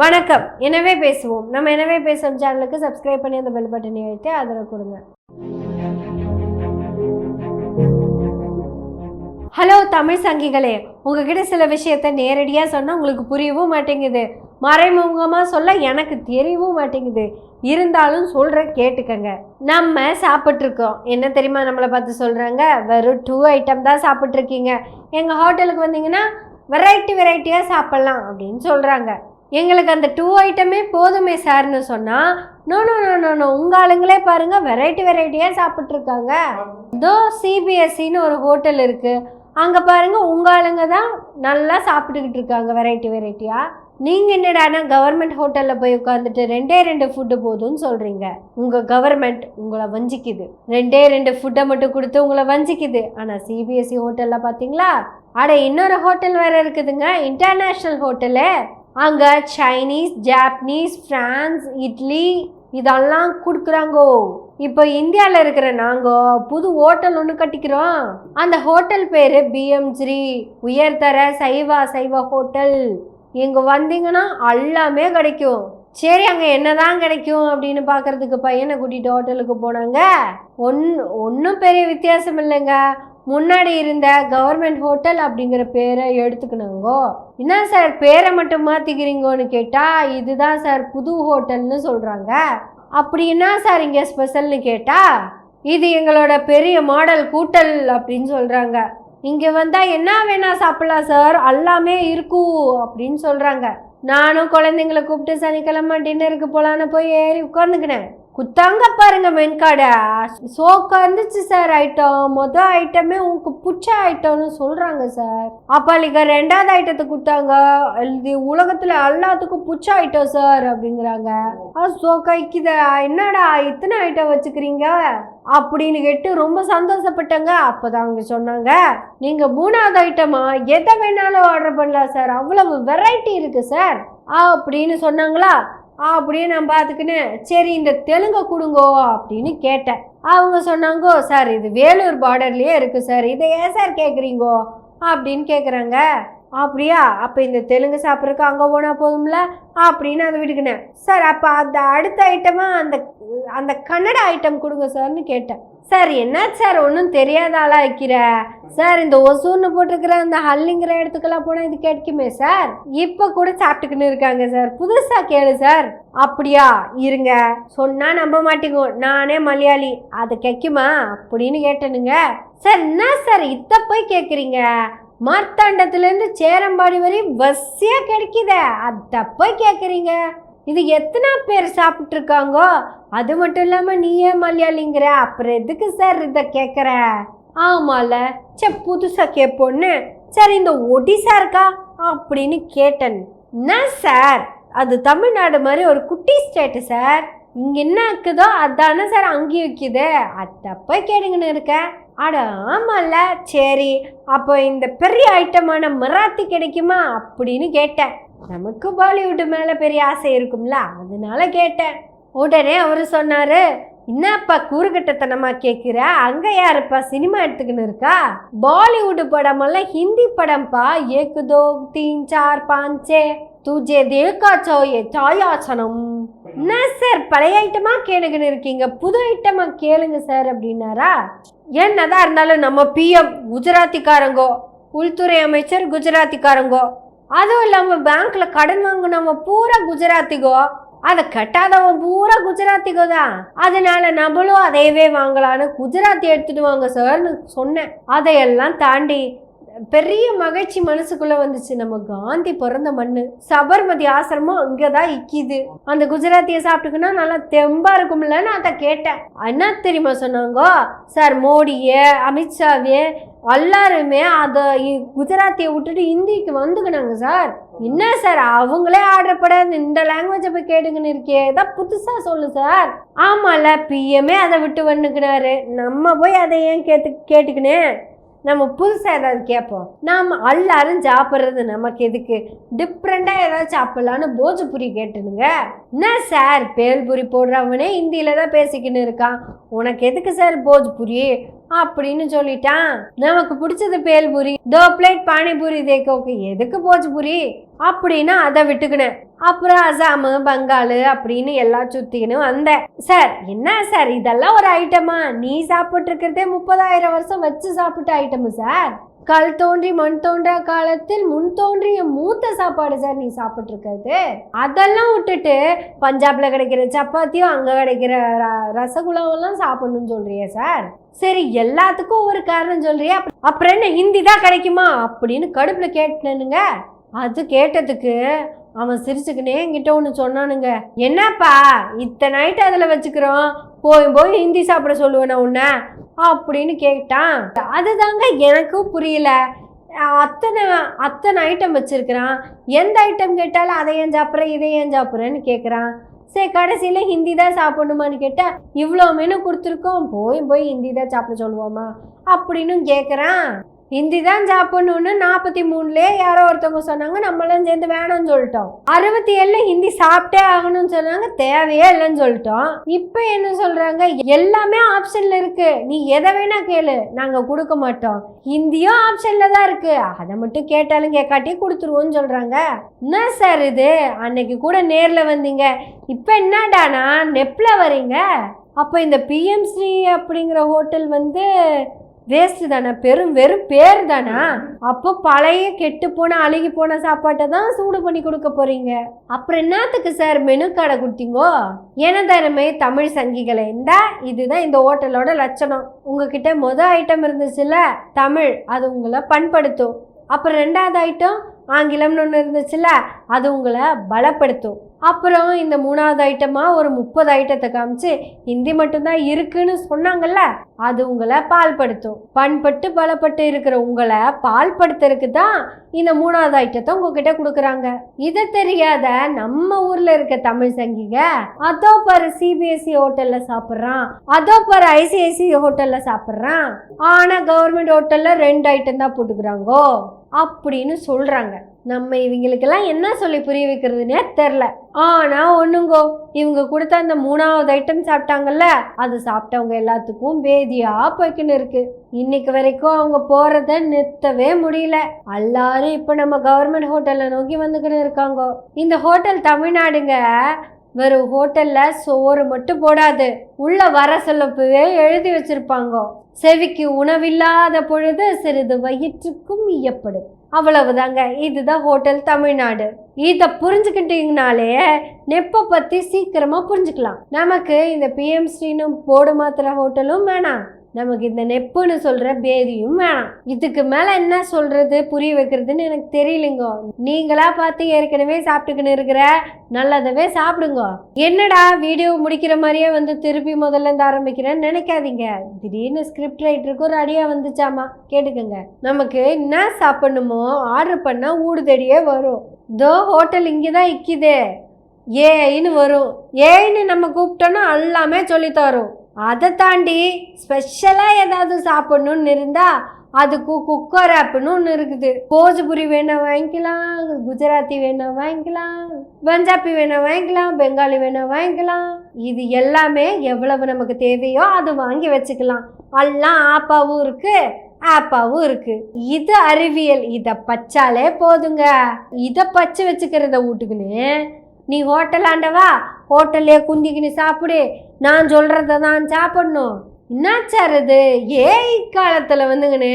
வணக்கம். எனவே பேசுவோம். நம்ம எனவே பேசுவோம் சேனலுக்கு சப்ஸ்கிரைப் பண்ணி அந்த பெல் பட்டனை அழுத்தி ஆதரவு கொடுங்க. ஹலோ தமிழ் சங்கிகளே உங்ககிட்ட சில விஷயத்த நேரடியாக சொன்னால் உங்களுக்கு புரியவும் மாட்டேங்குது. மறைமுகமாக சொல்ல எனக்கு தெரியவும் மாட்டேங்குது. இருந்தாலும் சொல்கிற கேட்டுக்கங்க. நம்ம சாப்பிட்ருக்கோம் என்ன தெரியுமா நம்மளை பார்த்து சொல்கிறாங்க வெறும் டூ ஐட்டம் தான் சாப்பிட்ருக்கீங்க எங்கள் ஹோட்டலுக்கு வந்தீங்கன்னா வெரைட்டி வெரைட்டியாக சாப்பிட்லாம் அப்படின்னு சொல்கிறாங்க எங்களுக்கு அந்த டூ ஐட்டமே போதுமே சார்னு சொன்னால் no no no no no உங்கள் ஆளுங்களே பாருங்கள் வெரைட்டி வெரைட்டியாக சாப்பிட்ருக்காங்க இதோ சிபிஎஸ்சின்னு ஒரு ஹோட்டல் இருக்குது அங்கே பாருங்கள் உங்கள் ஆளுங்க தான் நல்லா சாப்பிட்டுக்கிட்டு இருக்காங்க வெரைட்டி வெரைட்டியாக நீங்கள் என்னடானா கவர்மெண்ட் ஹோட்டலில் போய் உட்காந்துட்டு ரெண்டே ரெண்டு ஃபுட்டு போதும்னு சொல்கிறீங்க உங்கள் கவர்மெண்ட் உங்களை வஞ்சிக்குது. ரெண்டே ரெண்டு ஃபுட்டை மட்டும் கொடுத்து உங்களை வஞ்சிக்குது. ஆனால் சிபிஎஸ்சி ஹோட்டலில் பார்த்தீங்களா அட இன்னொரு ஹோட்டல் வேறு இருக்குதுங்க இன்டர்நேஷ்னல் ஹோட்டலு அங்கே சைனீஸ் ஜாப்பனீஸ் ஃப்ரான்ஸ் இட்லி இதெல்லாம் கொடுக்குறாங்கோ. இப்போ இந்தியாவில் இருக்கிற நாங்கள் புது ஹோட்டல் ஒன்று கட்டிக்கிறோம். அந்த ஹோட்டல் பேர் பிஎம்ஜி உயர்தர சைவா சைவ ஹோட்டல். இங்கே வந்தீங்கன்னா எல்லாமே கிடைக்கும். சரி அங்கே என்னதான் கிடைக்கும் அப்படின்னு பார்க்கறதுக்கு பையனை கூட்டிகிட்டு ஹோட்டலுக்கு போனாங்க. ஒன் ஒன்றும் பெரிய வித்தியாசம் இல்லைங்க. முன்னாடி இருந்த கவர்மெண்ட் ஹோட்டல் அப்படிங்கிற பேரை எடுத்துக்கினாங்கோ என்ன சார் பேரை மட்டும் மாற்றிக்கிறீங்கோன்னு கேட்டால் இதுதான் சார் புது ஹோட்டல்னு சொல்கிறாங்க அப்படி என்ன சார் இங்கே ஸ்பெஷல்னு கேட்டால் இது எங்களோட பெரிய மாடல் கூட்டல் அப்படின்னு சொல்கிறாங்க இங்கே வந்தால் என்ன வேணால் சாப்பிட்லாம் சார் எல்லாமே இருக்கும் அப்படின்னு சொல்கிறாங்க நானும் குழந்தைங்கள கூப்பிட்டு சனிக்கிழமை டின்னருக்கு போகலான்னு போய் ஏறி உட்காந்துக்கினேன் குத்தாங்க பாருங்க மென்காடை சோக்கா இருந்துச்சு சார் ஐட்டம் மொதல் ஐட்டமே உங்களுக்கு பிடிச்ச ஐட்டம்னு சொல்கிறாங்க சார். அப்பாளிக்க ரெண்டாவது ஐட்டத்தை கொடுத்தாங்க இது உலகத்தில் எல்லாத்துக்கும் பிடிச்ச ஐட்டம் சார் அப்படிங்கிறாங்க. ஆ சோக்கா இக்கித என்னடா இத்தனை ஐட்டம் வச்சுக்கிறீங்க? அப்படின்னு கேட்டு ரொம்ப சந்தோஷப்பட்டாங்க. அப்போதான் அவங்க சொன்னாங்க நீங்கள் மூணாவது ஐட்டமா எதை வேணாலும் ஆர்டர் பண்ணலாம் சார். அவ்வளவு வெரைட்டி இருக்குது சார். அப்படின்னு சொன்னாங்களா? அப்படியே நான் பார்த்துக்கின்னு சரி இந்த தெலுங்கை கொடுங்கோ அப்படின்னு கேட்டேன். அவங்க சொன்னாங்கோ சார் இது வேலூர் பார்டர்லேயே இருக்குது சார். இதை ஏன் சார் கேட்குறீங்கோ அப்படின்னு கேட்குறாங்க அப்படியா? அப்போ இந்த தெலுங்கு சாப்பிட்றதுக்கு அங்கே போனால் போதும்ல? அப்படின்னு அதை விட்டுக்கினேன் சார் அப்போ அந்த அடுத்த ஐட்டமாக அந்த அந்த கன்னட ஐட்டம் கொடுங்க சார்னு கேட்டேன். சார் என்ன சார் ஒன்றும் தெரியாத ஆளாக வைக்கிற சார் இந்த ஒசூர்னு போட்டிருக்கிற அந்த ஹல்லிங்கிற இடத்துக்கெல்லாம் போனால் இது கிடைக்குமே சார்? இப்போ கூட சாப்பிட்டுக்கின்னு இருக்காங்க சார். புதுசாக கேளு சார். அப்படியா? இருங்க. சொன்னால் நம்ப மாட்டேங்கோ. நானே மலையாளி. அது கிடைக்குமா அப்படின்னு கேட்டேனுங்க. சார் என்ன சார் இத்த போய் கேட்குறீங்க? மார்த்தாண்டத்துலேருந்து சேரம்பாடி வரையும் பஸ்ஸியாக கிடைக்குதே. அதை போய் கேட்குறீங்க இது எத்தனை பேர் சாப்பிட்ருக்காங்கோ அது மட்டும் இல்லாமல் நீயே மலையாளிங்கிற. அப்புறம் எதுக்கு சார் இதை கேட்குற ஆமால. சே புதுசாக கேட்போன்னு சரி இந்த ஒடிசா இருக்கா? அப்படின்னு கேட்டேன். என்ன சார் அது தமிழ்நாடு மாதிரி ஒரு குட்டி ஸ்டேட்டு சார் இங்கே என்ன இருக்குதோ அதானே சார் அங்கேயும் வைக்குது. அதை போய் கேடுங்கன்னு இருக்கேன். அட ஆமாம்ல சரி அப்போ இந்த பெரிய ஐட்டமான மராத்தி கிடைக்குமா அப்படின்னு கேட்டேன். நமக்கு பாலிவுட் மேலே பெரிய ஆசை இருக்கும்ல அதனால கேட்டேன். உடனே அவர் சொன்னார் என்னப்பா கூறுகட்டத்தனமாக கேட்குற அங்கே யாருப்பா சினிமா எடுத்துக்கின்னு இருக்கா? பாலிவுட் படமெல்லாம் ஹிந்தி படம்ப்பா. ஏக்கு தோ தீன் சார் பாஞ்சே. துஜே தேக்கா சோயே சாயாசனம். என்ன சார் பழைய ஐட்டமா கேளுங்கன்னு இருக்கீங்க? புது ஐட்டமா கேளுங்க சார் அப்படின்னாரா? என்னதான் இருந்தாலும் நம்ம பிஎம் குஜராத்திக்காரங்கோ உள்துறை அமைச்சர் குஜராத்திக்காரங்கோ அதுவும் இல்லாமல் பேங்க்ல கடன் வாங்கினவங்க பூரா குஜராத்திகோ அதை கட்டாதவன் பூரா குஜராத்திகோ தான். அதனால நம்மளும் அதையவே வாங்கலான்னு குஜராத்தி எடுத்துட்டு வாங்க சார்னு சொன்னேன். அதையெல்லாம் தாண்டி பெரிய மகிழ்ச்சி மனசுக்குள்ளே வந்துச்சு. நம்ம காந்தி பிறந்த மண் சபர்மதி ஆசிரமம் அங்கதான் இக்கிது அந்த குஜராத்தியை சாப்பிட்டுக்குன்னா நல்லா தெம்பா இருக்கும்லன்னு அதை கேட்டேன். என்ன தெரியுமா சொன்னாங்கோ? சார் மோடியே அமித்ஷாவே எல்லாருமே அதை குஜராத்தியை விட்டுட்டு ஹிந்திக்கு வந்துக்கினாங்க சார். என்ன சார் அவங்களே ஆர்டர் படாது இந்த லாங்குவேஜை போய் கேட்டுக்கின்னு இருக்கே. ஏதாவது புதுசாக சொல்லு சார். ஆமாம்ல பிஎம்ஏ அதை விட்டு வந்துக்கினாரு. நம்ம போய் அதை ஏன் கேட்டு கேட்டுக்கினேன்? நம்ம புதுசாக ஏதாவது கேட்போம். நாம் எல்லாரும் சாப்பிட்றது நமக்கு எதுக்கு? டிஃப்ரெண்ட்டாக ஏதாவது சாப்பிட்லான்னு போஜ்புரி கேட்டுனுங்க. என்ன சார் பேல்புரி போடுறவனே ஹிந்தியில் தான் பேசிக்கின்னு இருக்கான். உனக்கு எதுக்கு சார் போஜ்புரி அப்படின்னு சொல்லிட்டான். நமக்கு பிடிச்சது பேல்பூரி தோ பிளேட் பானிபூரி தேக்கோக்கு. எதுக்கு போஜ்பூரி அப்படின்னு அதை விட்டுக்கினேன். அப்புறம் அசாமு பங்காளு அப்படின்னு எல்லாம் சுத்திக்கின்னு வந்தேன். சார் என்ன சார்? இதெல்லாம் ஒரு ஐட்டமா நீ சாப்பிட்டு இருக்கிறதே முப்பதாயிரம் வருஷம் வச்சு சாப்பிட்ட ஐட்டமு சார்? கல் தோன்றி மண் தோன்றா காலத்தில் முன் தோன்றிய மூத்த சாப்பாடு சார் நீ சாப்பிட்டுருக்கிறது. அதெல்லாம் விட்டுட்டு பஞ்சாப்ல கிடைக்கிற சப்பாத்தியும் அங்கே கிடைக்கிற ர- ரசகுல்லாவெல்லாம் சாப்பிடணும்னு சொல்றியே சார். சரி எல்லாத்துக்கும் ஒரு காரணம் சொல்றியா. அப்புறம் என்ன ஹிந்தி தான் கிடைக்குமா? அப்படின்னு கடுப்புல கேட்டேனுங்க அது கேட்டதுக்கு அவன் சிரிச்சுக்கினே என்கிட்ட ஒன்று சொன்னானுங்க. என்னப்பா இத்தனை நைட்டு அதில் வச்சுக்கிறோம்? போய் போய் ஹிந்தி சாப்பிட சொல்லுவேன் உன்னை? அப்படின்னு கேட்டான். அதுதாங்க எனக்கும் புரியல. அத்தனை அத்தனை ஐட்டம் வச்சுருக்கிறான். எந்த ஐட்டம் கேட்டாலும் அதை ஏன் சாப்பிட்றேன் இதை ஏன் சாப்பிட்றேன்னு கேட்குறான் சரி கடைசியில் ஹிந்தி தான் சாப்பிடணுமான்னு கேட்டால் இவ்வளோ மெனு கொடுத்துருக்கோம். போய் போய் ஹிந்தி தான் சாப்பிட சொல்லுவோமா? அப்படின்னு கேட்குறான் ஹிந்தி தான் சாப்பிடணும்னு நாற்பத்தி மூணுலேயே யாரோ ஒருத்தவங்க சொன்னாங்க நம்மளாம் சேர்ந்து வேணாம்னு சொல்லிட்டோம். அறுபத்தி ஏழில் ஹிந்தி சாப்பிட்டே ஆகணும்னு சொன்னாங்க தேவையே இல்லைன்னு சொல்லிட்டோம். இப்போ என்ன சொல்கிறாங்க எல்லாமே ஆப்ஷனில் இருக்குது நீ எதை வேணால் கேளு நாங்கள் கொடுக்க மாட்டோம். ஹிந்தியும் ஆப்ஷனில் தான் இருக்குது அதை மட்டும் கேட்டாலும் கேட்காட்டி கொடுத்துருவோன்னு சொல்கிறாங்க என்ன சார் இது? அன்னைக்கு கூட நேரில் வந்தீங்க. இப்போ என்னடானா நெப்ல வரீங்க? அப்போ இந்த பிஎம்சி அப்படிங்கிற ஹோட்டல் வந்து வேஸ்ட் தானே பெரும் வெறும் பேர் தானா அப்போ பழைய கெட்டு போன அழுகி போன சாப்பாட்டை தான் சூடு பண்ணி கொடுக்க போறீங்க. அப்புறம் என்னத்துக்கு சார் மெனு கார்டை கொடுத்தீங்கோ? எனதருமை தமிழ் சங்கிகளை. இந்தா இதுதான் இந்த ஹோட்டலோட லட்சணம். உங்ககிட்ட மொதல் ஐட்டம் இருந்துச்சுல்ல தமிழ். அது உங்களை பண்படுத்தும். அப்புறம் ரெண்டாவது ஐட்டம் ஆங்கிலம்னு ஒன்று இருந்துச்சுல்ல அது உங்களை பலப்படுத்தும். அப்புறம் இந்த மூணாவது ஐட்டமாக ஒரு முப்பது ஐட்டத்தை காமிச்சு ஹிந்தி மட்டும்தான் இருக்குன்னு சொன்னாங்கல்ல அது உங்களை பால்படுத்தும். பண்பட்டு பலப்பட்டு இருக்கிற உங்களை பால்படுத்துறதுக்கு தான் இந்த மூணாவது ஐட்டத்தை உங்ககிட்ட கொடுக்குறாங்க. இது தெரியாத நம்ம ஊரில் இருக்க தமிழ் சங்கிக அதோ பாரு சிபிஎஸ்சி ஹோட்டலில் சாப்பிட்றான். அதோ பாரு ஐசிஐசி ஹோட்டலில் சாப்பிட்றான். ஆனால் கவர்மெண்ட் ஹோட்டலில் ரெண்டு ஐட்டம் தான் போட்டுக்கிறாங்கோ? அப்படின்னு சொல்கிறாங்க நம்ம இவங்களுக்கெல்லாம் என்ன சொல்லி புரிய வைக்கிறதுனே தெரில. ஆனால் ஒன்றுங்கோ இவங்க கொடுத்த அந்த மூணாவது ஐட்டம் சாப்பிட்டாங்கல்ல அது சாப்பிட்டவங்க எல்லாத்துக்கும் பேதியாக போய்க்கின்னு இருக்கு. இன்னைக்கு வரைக்கும் அவங்க போகிறத நிறுத்தவே முடியல. எல்லாரும் இப்போ நம்ம கவர்மெண்ட் ஹோட்டலில் நோக்கி வந்துக்கின்னு இருக்காங்க. இந்த ஹோட்டல் தமிழ்நாடுங்க வெறும் ஹோட்டலில் சோறு மட்டும் போடாது. உள்ள வர சொல்லப்பவே எழுதி வச்சிருப்பாங்க. செவிக்கு உணவில்லாத பொழுது சிறிது வயிற்றுக்கும் ஈயப்படும் அவ்வளவுதாங்க. இதுதான் ஹோட்டல் தமிழ்நாடு. இதை புரிஞ்சுக்கிட்டீங்கனாலே நெப்பை பற்றி சீக்கிரமாக புரிஞ்சுக்கலாம். நமக்கு இந்த பிஎம்ஸ்ரீனும் போடு மாத்திர ஹோட்டலும் வேணாம். நமக்கு இந்த நெப்புன்னு சொல்கிற பேதியும் வேணாம். இதுக்கு மேலே என்ன சொல்கிறது புரிய வைக்கிறதுன்னு எனக்கு தெரியலங்க. நீங்களாக பார்த்து ஏற்கனவே சாப்பிட்டுக்கின்னு இருக்கிற நல்லதவே சாப்பிடுங்க. என்னடா வீடியோ முடிக்கிற மாதிரியே வந்து திருப்பி முதல்ல இருந்து ஆரம்பிக்கிறேன்னு நினைக்காதீங்க. திடீர்னு ஸ்கிரிப்ட் ரைட்டருக்கு ஒரு அடியா வந்துச்சாமா? கேட்டுக்கோங்க. நமக்கு என்ன சாப்பிடணுமோ ஆர்டர் பண்ணால் ஊடு தேடியே வரும். இதோ ஹோட்டல் இங்கே தான் இக்குதே. ஏன்னு வரும். ஏன்னு நம்ம கூப்பிட்டோன்னா எல்லாமே சொல்லித்தரும் அதை தாண்டி ஸ்பெஷலாக ஏதாவது சாப்பிட்ணுன்னு இருந்தால் அதுக்கு குக்கர் ஆப்புன்னு ஒன்று இருக்குது. போஜ்புரி வேணால் வாங்கிக்கலாம் குஜராத்தி வேணால் வாங்கிக்கலாம் பஞ்சாபி வேணால் வாங்கிக்கலாம் பெங்காலி வேணால் வாங்கிக்கலாம். இது எல்லாமே எவ்வளவு நமக்கு தேவையோ அது வாங்கி வச்சுக்கலாம். எல்லாம் ஆப்பாவும் இருக்குது ஆப்பாவும் இருக்குது இது அறிவியல். இதை பச்சாலே போதுங்க. இதை பச்சு வச்சுக்கிறத வீட்டுக்குன்னு நீ ஹோட்டல் ஆண்டவா? ஹோட்டல்லே குந்திக்கின்னு சாப்பிடு. நான் சொல்கிறத தான் சாப்பிடணும். என்னாச்சார் இது? ஏய் காலத்தில் வந்துங்கண்ணே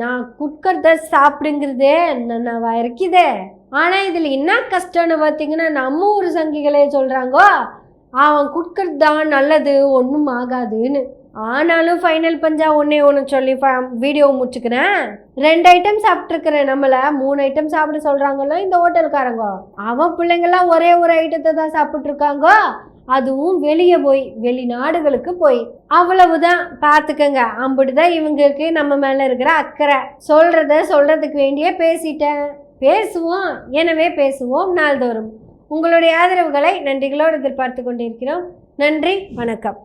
நான் குட்கறத சாப்பிடுங்கிறதே நான் இருக்குதே? ஆனால் இதில் என்ன கஷ்டம்னு பார்த்தீங்கன்னா நம்ம ஊர் சங்கிகளே சொல்கிறாங்கோ அவன் குட்கறது தான் நல்லது ஒன்றும் ஆகாதுன்னு. ஆனாலும் ஃபைனல் பஞ்சா ஒன்றே ஒன்று சொல்லி வீடியோ முடிச்சுக்கிறேன். ரெண்டு ஐட்டம் சாப்பிட்ருக்கிறேன் நம்மளை. மூணு ஐட்டம் சாப்பிட சொல்கிறாங்களோ இந்த ஹோட்டல்காரங்க அவன் பிள்ளைங்களாம் ஒரே ஒரு ஐட்டத்தை தான் சாப்பிட்ருக்காங்க அதுவும் வெளியே போய் வெளிநாடுகளுக்கு போய். அவ்வளவுதான். பார்த்துக்கங்க. அப்படிதான் இவங்களுக்கு நம்ம மேலே இருக்கிற அக்கறை. சொல்கிறத சொல்கிறதுக்கு வேண்டியே பேசிட்டேன். பேசுவோம். எனவே பேசுவோம் நாள்தோறும். உங்களுடைய ஆதரவுகளை நன்றிகளோடு எதிர்பார்த்து கொண்டிருக்கிறோம். நன்றி. வணக்கம்.